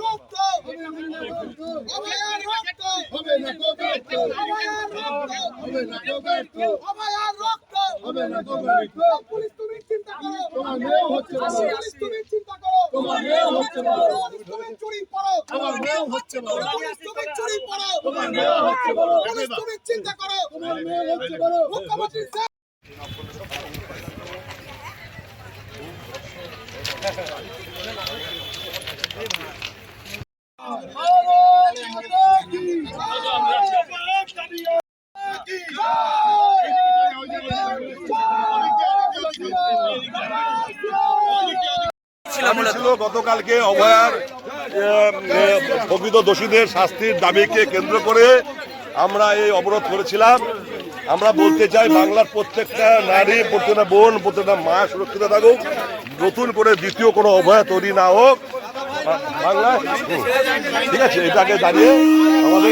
রক্ত হবে না রক্ত হবে রক্ত হবে পুলিশ তুমি তোমার মেয়ে হচ্ছে তোমার মেয়ে হচ্ছে না। তুমি চুরি করো। তোমার মেয়ে হচ্ছে না। তুমি চুরি করো। তোমার মেয়ে হচ্ছে পুলিশ তুমি চিন্তা করো। তোমার মেয়ে হচ্ছে মুখ্যমন্ত্রী স্যার। দাবি গতকালকে অভয়ার প্রকৃত দোষীদের শাস্তির দাবিকে কেন্দ্র করে আমরা এই অবরোধ করেছিলাম। আমরা বলতে চাই বাংলার প্রত্যেকটা নারী, প্রত্যেকটা বোন, প্রত্যেকটা মা সুরক্ষিত থাকুক। নতুন করে দ্বিতীয় কোনো অভয়া তৈরি না হোক। বাংলা? ঠিক আছে, এটাকে দাঁড়িয়ে আমাদের